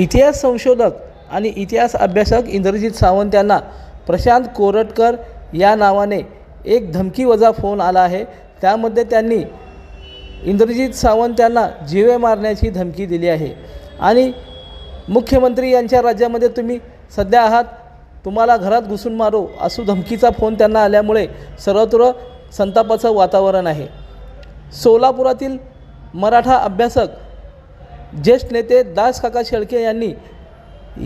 इतिहास संशोधक आणि इतिहास अभ्यासक इंद्रजित सावंत यांना प्रशांत कोरटकर या नावाने एक धमकीवजा फोन आला आहे. त्यामध्ये त्यांनी इंद्रजित सावंत यांना जीवे मारण्याची धमकी दिली आहे. आणि मुख्यमंत्री यांच्या राज्यामध्ये तुम्ही सध्या आहात तुम्हाला घरात घुसून मारू असू धमकीचा फोन त्यांना आल्यामुळे सर्वत्र संतापाचं वातावरण आहे. सोलापुरातील मराठा अभ्यासक ज्येष्ठ नेते दास काका शेळके यांनी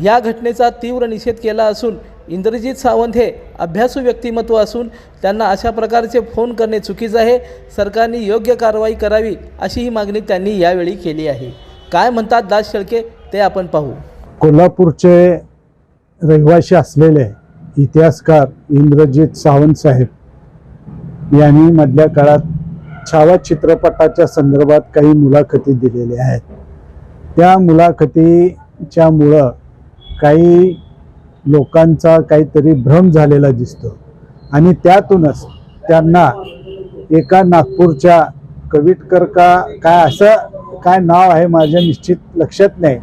या घटनेचा तीव्र निषेध केला असून इंद्रजित सावंत हे अभ्यासू व्यक्तिमत्व असून त्यांना अशा प्रकारचे फोन करणे चुकीचं आहे. सरकारने योग्य कारवाई करावी अशी ही मागणी त्यांनी यावेळी केली आहे. काय म्हणतात दास शेळके? ते आपण पाहू. कोल्हापूरचे रहिवासी असलेले इतिहासकार इंद्रजित सावंत साहेब यांनी मधल्या काळात छावा चित्रपटाच्या संदर्भात काही मुलाखती दिलेल्या आहेत. त्या मुलाखतीच्या मुळं काही लोकांचा काहीतरी भ्रम झालेला दिसतो. आणि त्यातूनच त्यांना एका नागपूरच्या कविटकर का काय असं काय नाव आहे माझ्या निश्चित लक्षात नाही.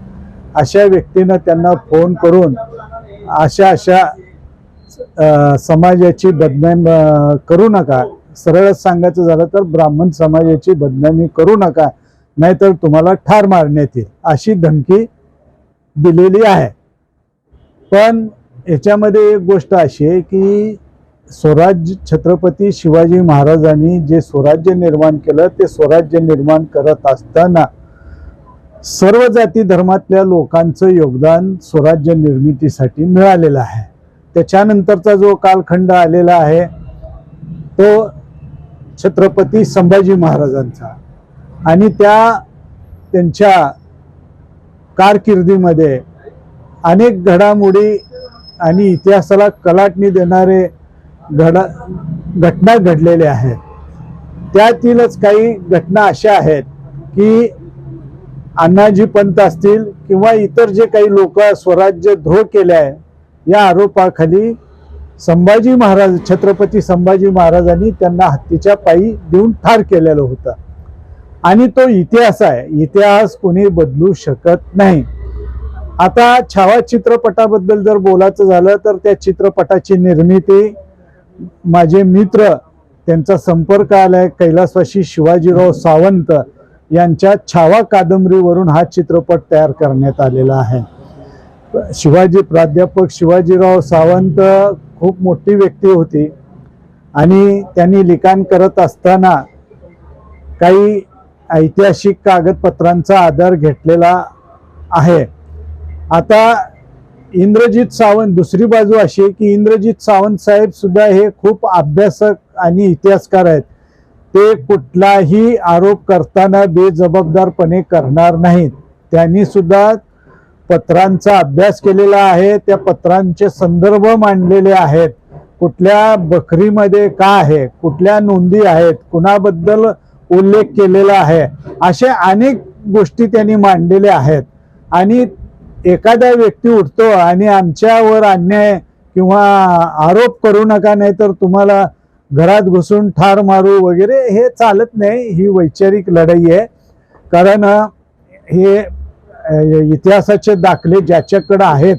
अशा व्यक्तीनं त्यांना फोन करून अशा अशा समाजाची बदनाम करू नका. सरळच सांगायचं झालं तर ब्राह्मण समाजाची बदनामी करू नका. नाहीतर तुम्हाला ठार मारण्यात येईल अशी धमकी दिलेली आहे. पण याच्यामध्ये एक गोष्ट अशी आहे की स्वराज्य छत्रपती शिवाजी महाराजांनी जे स्वराज्य निर्माण केलं ते स्वराज्य निर्माण करत असताना सर्व जाती धर्मातल्या लोकांचं योगदान स्वराज्य निर्मितीसाठी मिळालेलं आहे. त्याच्यानंतरचा जो कालखंड आलेला आहे तो छत्रपती संभाजी महाराजांचा. आणि त्या त्यांच्या कारकिर्दीमध्ये अनेक घडामोडी आणि इतिहासाला कलाटणी देणारे घडा घटना घडलेल्या आहेत. त्यातीलच काही घटना अशा आहेत की अण्णाजी पंत असतील किंवा इतर जे काही लोक स्वराज्य धो केले आहे या आरोपाखाली संभाजी महाराज छत्रपती संभाजी महाराजांनी त्यांना हत्तीच्या पायी देऊन ठार केलेलं होतं. आणि तो इतिहास आहे. इतिहास कोणी बदलू शकत नाही. आता छावा चित्रपटाबद्दल जर बोलायचं झालं तर त्या चित्रपटाची निर्मिती माझे मित्र त्यांचा संपर्क आलाय कैलासवाशी शिवाजीराव सावंत यांच्या छावा कादंबरीवरून हा चित्रपट तयार करण्यात आलेला आहे. शिवाजी प्राध्यापक शिवाजीराव सावंत खूप मोठी व्यक्ती होती. आणि त्यांनी लिखाण करत असताना काही ऐतिहासिक कागदपत्रांचा आधार घेतलेला आहे. आता इंद्रजित सावंत दुसरी बाजू अशी आहे की इंद्रजित सावंत साहेब सुद्धा हे खूप अभ्यासक आणि इतिहासकार आहेत. ते कुठलाही आरोप करताना बेजबाबदारपणे करणार नाहीत. त्यांनी सुद्धा पत्रांचा अभ्यास केलेला आहे त्या पत्रांचे संदर्भ मांडलेले आहेत. कुठल्या बखरीमध्ये का आहे कुठल्या नोंदी आहेत कुणाबद्दल उल्लेख केलेला आहे. असे अनेक गोष्टी त्यांनी मांडलेल्या आहेत. आणि एखादा व्यक्ती उठतो आणि आमच्यावर अन्याय किंवा आरोप करू नका नाही तर तुम्हाला घरात घुसून ठार मारू वगैरे हे चालत नाही. ही वैचारिक लढाई आहे. कारण हे इतिहासाचे दाखले ज्याच्याकडं आहेत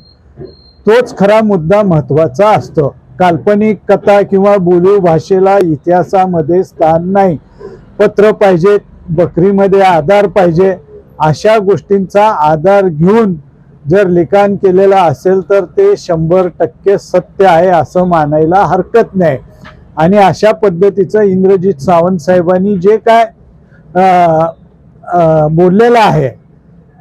तोच खरा मुद्दा महत्त्वाचा असतो. काल्पनिक कथा किंवा बोलू भाषेला इतिहासामध्ये स्थान नाही. पत्र पाहिजे बकरीमध्ये आधार पाहिजे अशा गोष्टींचा आधार घेऊन जर लिखाण केलेलं असेल तर ते शंभर टक्के सत्य आहे असं मानायला हरकत नाही. आणि अशा पद्धतीचं इंद्रजित सावंत साहेबांनी जे काय बोललेलं आहे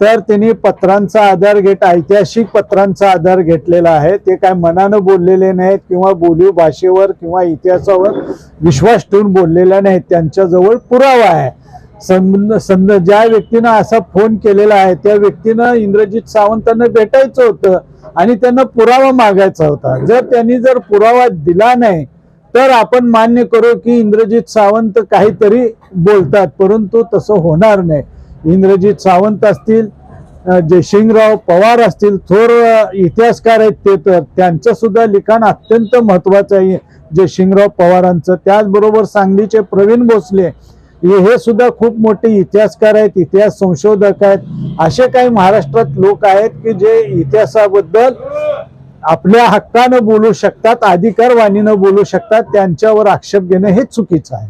तर त्यांनी पत्रांचा आधार घेत ऐतिहासिक पत्रांचा आधार घेतलेला आहे. ते काय मनानं बोललेले नाहीत किंवा बोलीव भाषेवर किंवा इतिहासावर विश्वास ठेवून बोललेला नाहीत. त्यांच्याजवळ पुरावा आहे. संद संद ज्या व्यक्तीनं असा फोन केलेला आहे त्या व्यक्तीनं इंद्रजित सावंतांना भेटायचं होतं आणि त्यांना पुरावा मागायचा होता. जर त्यांनी जर पुरावा दिला नाही तर आपण मान्य करू की इंद्रजित सावंत काहीतरी बोलतात परंतु तसं होणार नाही. इंद्रजित सावंत असतील जयसिंगराव पवार असतील थोर इतिहासकार आहेत ते तर त्यांचं सुद्धा लिखाण अत्यंत महत्वाचं आहे. जयसिंगराव पवारांचं त्याचबरोबर सांगलीचे प्रवीण भोसले हे हे सुद्धा खूप मोठे इतिहासकार आहेत इतिहास संशोधक आहेत. असे काही महाराष्ट्रात लोक आहेत की जे इतिहासाबद्दल आपल्या हक्कानं बोलू शकतात अधिकारवाणीनं बोलू शकतात त्यांच्यावर आक्षेप घेणं हे चुकीचं आहे.